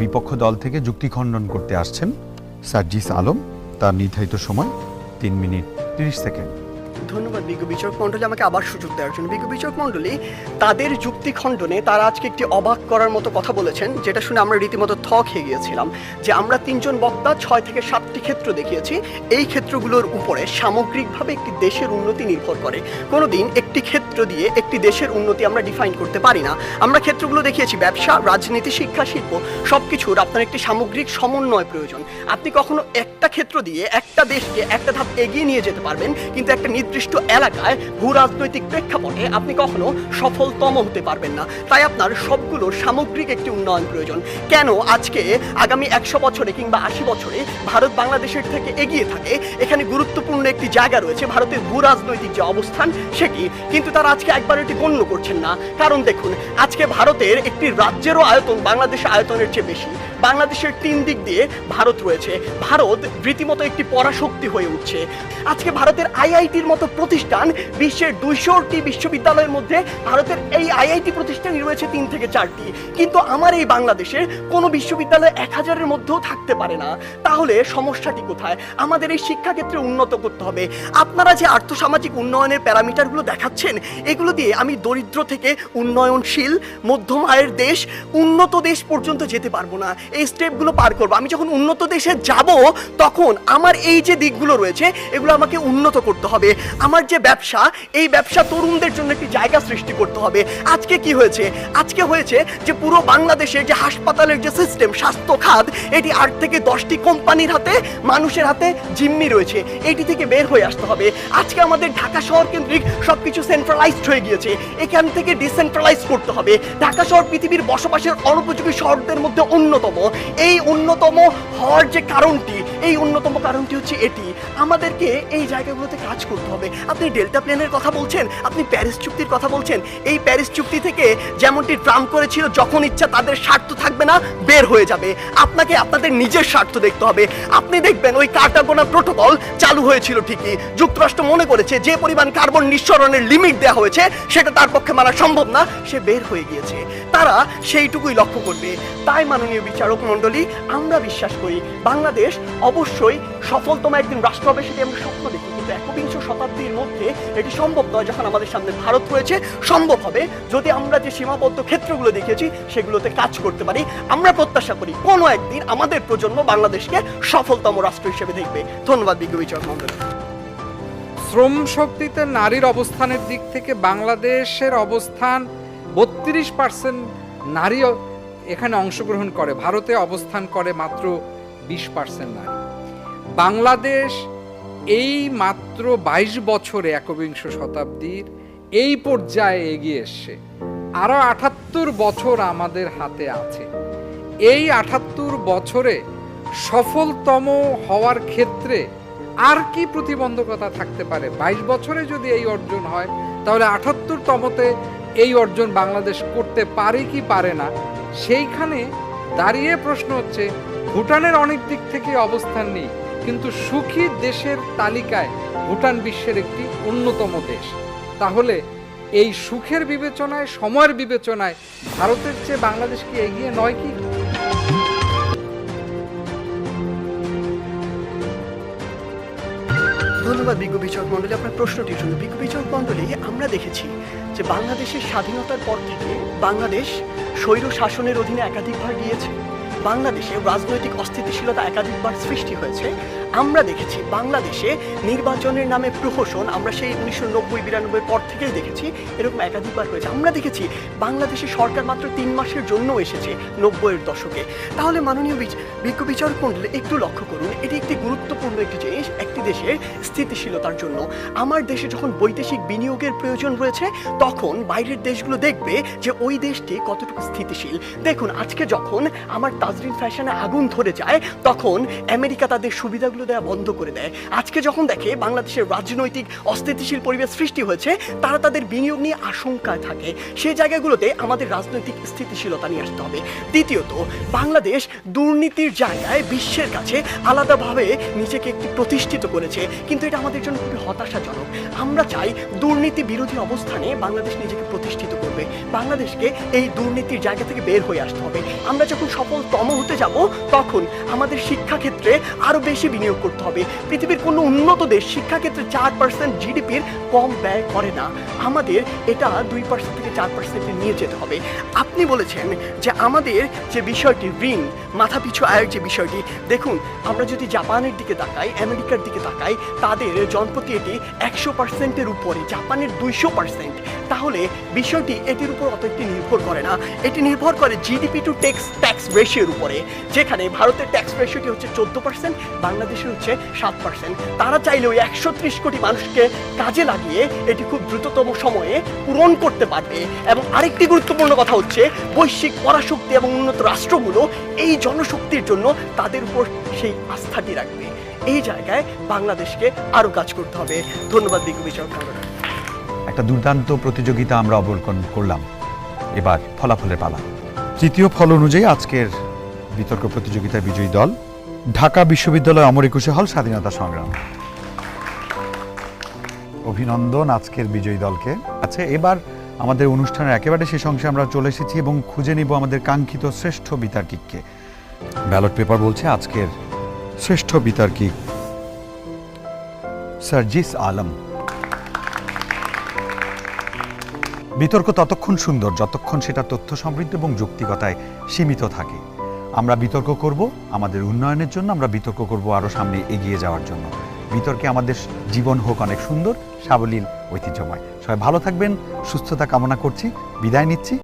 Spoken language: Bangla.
বিপক্ষ দল থেকে যুক্তি খণ্ডন করতে আসছেন সার্জিস আলম। তার নির্ধারিত সময় তিন মিনিট তিরিশ সেকেন্ড। ধন্যবাদ, বিজ্ঞ বিচারক মণ্ডলী, আমাকে আবার সুযোগ দেওয়ার জন্য। বিজ্ঞ বিচারক মণ্ডলী, তাদের যুক্তি খণ্ডনে তারা আজকে একটি অবাক করার মতো কথা বলেছেন, যেটা শুনে আমরা রীতিমতো থ খেয়ে গিয়েছিলাম, যে আমরা তিনজন বক্তা ছয় থেকে সাতটি ক্ষেত্র দেখিয়েছি। এই ক্ষেত্রগুলোর উপরে সামগ্রিকভাবে একটি দেশের উন্নতি নির্ভর করে। কোনোদিন একটি ক্ষেত্র দিয়ে একটি দেশের উন্নতি আমরা ডিফাইন করতে পারি না। আমরা ক্ষেত্রগুলো দেখিয়েছি, ব্যবসা, রাজনীতি, শিক্ষা, শিল্প সব কিছুর আপনার একটি সামগ্রিক সমন্বয় প্রয়োজন। আপনি কখনো একটা ক্ষেত্র দিয়ে একটা দেশকে একটা ধাপ এগিয়ে নিয়ে যেতে পারবেন, কিন্তু একটা নির্দিষ্ট এলাকায় ভূ রাজনৈতিক প্রেক্ষাপটে আপনি কখনো সফলতম হতে পারবেন না। তাই আপনার সবগুলো সামগ্রিক একটি উন্নয়ন প্রয়োজন। কেন আজকে, আগামী একশো বছরে কিংবা আশি বছরে ভারত বাংলাদেশের থেকে এগিয়ে থাকে, এখানে গুরুত্বপূর্ণ একটি জায়গা রয়েছে ভারতের ভূ রাজনৈতিক যে অবস্থান সেটি। কিন্তু তারা আজকে একবার এটি গণ্য করছেন না। কারণ দেখুন, আজকে ভারতের একটি রাজ্যেরও আয়তন বাংলাদেশের আয়তনের চেয়ে বেশি। বাংলাদেশের তিন দিক দিয়ে ভারত রয়েছে। ভারত রীতিমতো একটি পরাশক্তি হয়ে উঠছে। আজকে ভারতের আইআইটির মতো প্রতিষ্ঠান বিশ্বের দুইশোটি বিশ্ববিদ্যালয়ের মধ্যে ভারতের এই আইআইটি প্রতিষ্ঠানই রয়েছে তিন থেকে চারটি। কিন্তু আমার এই বাংলাদেশের কোনো বিশ্ববিদ্যালয় এক হাজারের মধ্যেও থাকতে পারে না। তাহলে সমস্যাটি কোথায়? আমাদের এই শিক্ষাক্ষেত্রে উন্নত করতে হবে। আপনারা যে আর্থসামাজিক উন্নয়নের প্যারামিটারগুলো দেখাচ্ছেন, এগুলো দিয়ে আমি দরিদ্র থেকে উন্নয়নশীল, মধ্যম আয়ের দেশ, উন্নত দেশ পর্যন্ত যেতে পারব না। এই স্টেপগুলো পার করব। আমি যখন উন্নত দেশে যাব, তখন আমার এই যে দিকগুলো রয়েছে, এগুলো আমাকে উন্নত করতে হবে। আমার যে ব্যবসা, এই ব্যবসা তরুণদের জন্য একটি জায়গা সৃষ্টি করতে হবে। আজকে কি হয়েছে? আজকে হয়েছে যে পুরো বাংলাদেশের যে হাসপাতালের যে সিস্টেম স্বাস্থ্য খাত, এটি আট থেকে দশটি কোম্পানির হাতে, মানুষের হাতে জিম্মি রয়েছে। এটি থেকে বের হয়ে আসতে হবে। আজকে আমাদের ঢাকা শহর কেন্দ্রিক সবকিছু সেন্ট্রালাইজড হয়ে গিয়েছে। এখান থেকে ডিসেন্ট্রালাইজ করতে হবে। ঢাকা শহর পৃথিবীর বসবাসের অনুপযোগী শহরদের মধ্যে অন্যতম। এই অন্যতম হওয়ার যে কারণটি, এই অন্যতম কারণটি হচ্ছে এটি। আমাদেরকে এই জায়গাগুলোতে কাজ করতে হবে। আপনি ডেল্টা প্লেনের কথা বলছেন, আপনি প্যারিস চুক্তির কথা বলছেন, এই প্যারিস চুক্তি থেকে যেমনটি ট্রাম্প করেছিল, যখন ইচ্ছা তাদের স্বার্থ থাকবে না, বের হয়ে যাবে। আপনাকে আপনাদের নিজের স্বার্থ দেখতে হবে। আপনি দেখবেন ওই কার্টাগোনা প্রোটোকল চালু হয়েছিল ঠিকই। যুক্তরাষ্ট্র মনে করেছে, যে পরিমাণ কার্বন নিঃসরণের লিমিট দেওয়া হয়েছে, সেটা তার পক্ষে মানা সম্ভব না, সে বের হয়ে গিয়েছে। তারা সেইটুকুই লক্ষ্য করবে। তাই মাননীয় বিচারক মণ্ডলী, আমরা বিশ্বাস করি, বাংলাদেশ অবশ্যই সফলতম একদিন রাষ্ট্র হবে সেটি আমরা স্বপ্ন দেখি, কিন্তু একবিংশ শতাব্দীর মধ্যে এটি সম্ভব নয় যখন আমাদের সামনে ভারত রয়েছে। সম্ভব হবে যদি আমরা যে সীমাবদ্ধ ক্ষেত্রগুলো দেখেছি, সেগুলোতে কাজ করতে পারি। আমরা প্রত্যাশা করি কোনো একদিন আমাদের প্রজন্ম বাংলাদেশকে সফলতম রাষ্ট্র হিসেবে দেখবে। ধন্যবাদ, বিজ্ঞ মণ্ডলী শ্রম শক্তিতে নারীর অবস্থানের দিক থেকে বাংলাদেশের অবস্থান বত্রিশ পার্সেন্ট নারী এখানে অংশগ্রহণ করে। ভারতে অবস্থান করে মাত্র বিশ পার্সেন্ট নারী। বাংলাদেশ এই মাত্র বাইশ বছরে একবিংশ শতাব্দীর এই পর্যায়ে এগিয়ে এসছে। আরও আটাত্তর বছর আমাদের হাতে আছে। এই আটাত্তর বছরে সফলতম হওয়ার ক্ষেত্রে আর কি প্রতিবন্ধকতা থাকতে পারে? বাইশ বছরে যদি এই অর্জন হয়, তাহলে আটাত্তরতমতে এই অর্জন বাংলাদেশ করতে পারে কি পারে না? সেইখানে দাঁড়িয়ে প্রশ্ন হচ্ছে, ভুটানের অনেক দিক থেকে অবস্থান নেই কিন্তু সুখী দেশের তালিকায় ভুটান বিশ্বের একটি অন্যতম দেশ। তাহলে এই সুখের বিবেচনায়, সময়ের বিবেচনায় ভারতের চেয়ে বাংলাদেশ কি এগিয়ে নয় কি? ধন্যবাদ বিজ্ঞ বিচারক আপনার প্রশ্নটির জন্য। বিজ্ঞ বিচারক মণ্ডলী, আমরা দেখেছি যে বাংলাদেশের স্বাধীনতার পর থেকে বাংলাদেশ স্বৈর শাসনের অধীনে একাধিকবার গিয়েছে। বাংলাদেশে রাজনৈতিক অস্থিতিশীলতা একাধিকবার সৃষ্টি হয়েছে। আমরা দেখেছি বাংলাদেশে নির্বাচনের নামে প্রহসন, আমরা সেই উনিশশো নব্বই বিরানব্বই পর থেকেই দেখেছি, এরকম একাধিকবার হয়েছে। আমরা দেখেছি বাংলাদেশে সরকার মাত্র তিন মাসের জন্য এসেছে নব্বইয়ের দশকে। তাহলে মাননীয় বিজ্ঞ বিচারক মণ্ডলী একটু লক্ষ্য করুন, এটি একটি গুরুত্বপূর্ণ একটি জিনিস, একটি দেশের স্থিতিশীলতার জন্য। আমার দেশে যখন বৈদেশিক বিনিয়োগের প্রয়োজন রয়েছে, তখন বাইরের দেশগুলো দেখবে যে ওই দেশটি কতটুকু স্থিতিশীল। দেখুন, আজকে যখন আমার তাজরিন ফ্যাশনে আগুন ধরে যায়, তখন আমেরিকা তাদের সুবিধাগুলো দেওয়া বন্ধ করে দেয়। আজকে যখন দেখে বাংলাদেশের রাজনৈতিক অস্থিতিশীল পরিবেশ সৃষ্টি হয়েছে, তারা তাদের বিনিয়োগ নিয়ে আশঙ্কায় থাকে। সেই জায়গাগুলোতে আমাদের রাজনৈতিক স্থিতিশীলতা নিয়ে আসতে হবে। দ্বিতীয়ত, বাংলাদেশ দুর্নীতির জায়গায় বিশ্বের কাছে আলাদাভাবে নিজেকে একটি প্রতিষ্ঠিত করেছে। কিন্তু এটা আমাদের জন্য খুবই হতাশাজনক। আমরা চাই দুর্নীতি বিরোধী অবস্থানে বাংলাদেশ নিজেকে প্রতিষ্ঠিত করবে। বাংলাদেশকে এই দুর্নীতির জায়গা থেকে বের হয়ে আসতে হবে। আমরা যখন সফলতম সম হতে যাব, তখন আমাদের শিক্ষাক্ষেত্রে আরও বেশি বিনিয়োগ করতে হবে। পৃথিবীর কোনো উন্নত দেশ শিক্ষাক্ষেত্রে চার পার্সেন্ট জিডিপির কম ব্যয় করে না। আমাদের এটা দুই পার্সেন্ট থেকে চার পার্সেন্টে নিয়ে যেতে হবে। আপনি বলেছেন যে আমাদের যে বিষয়টি, ঋণ, মাথাপিছু আয়ের যে বিষয়টি, দেখুন, আমরা যদি জাপানের দিকে তাকাই, আমেরিকার দিকে তাকাই, তাদের জনপ্রতি এটি একশো পার্সেন্টের উপরে, জাপানের দুইশো পার্সেন্ট তাহলে বিষয়টি এটির উপর অত একটি নির্ভর করে না। এটি নির্ভর করে জিডিপি টু টেক্স ট্যাক্স রেশিওর উপরে, যেখানে ভারতের ট্যাক্স রেশিওটি হচ্ছে চোদ্দ পার্সেন্ট বাংলাদেশের হচ্ছে সাত পার্সেন্ট তারা চাইলে ওই একশো ত্রিশ কোটি মানুষকে কাজে লাগিয়ে এটি খুব দ্রুততম সময়ে পূরণ করতে পারবে। এবং আরেকটি গুরুত্বপূর্ণ কথা হচ্ছে, বৈশ্বিক পরাশক্তি এবং উন্নত রাষ্ট্রগুলো এই জনশক্তির জন্য তাদের উপর সেই আস্থাটি রাখবে। এই জায়গায় বাংলাদেশকে আরও কাজ করতে হবে। ধন্যবাদ বিচারক মহোদয়। একটা দুর্দান্ত প্রতিযোগিতা আমরা অবলোকন করলাম। এবার ফলাফলের পালা। তৃতীয় ফল অনুযায়ী আজকের বিতর্ক প্রতিযোগিতায় বিজয়ী দল, ঢাকা বিশ্ববিদ্যালয় অমর একুশে হল স্বাধীনতা সংগ্রাম। অভিনন্দন আজকের বিজয়ী দলকে। আচ্ছা এবার আমাদের অনুষ্ঠানের একেবারে শেষ অংশে আমরা চলে এসেছি এবং খুঁজে নিব আমাদের কাঙ্ক্ষিত শ্রেষ্ঠ বিতার্কিককে। ব্যালট পেপার বলছে আজকের শ্রেষ্ঠ বিতার্কিক সার্জিস আলম। বিতর্ক ততক্ষণ সুন্দর, যতক্ষণ সেটা তথ্য সমৃদ্ধ এবং যৌক্তিকতায় সীমিত থাকে। আমরা বিতর্ক করব, আমাদের উন্নয়নের জন্য আমরা বিতর্ক করব আরও সামনে এগিয়ে যাওয়ার জন্য। বিতর্কে আমাদের জীবন হোক অনেক সুন্দর, সাবলীল, ঐতিহ্যময়। সবাই ভালো থাকবেন, সুস্থতা কামনা করছি, বিদায় নিচ্ছি।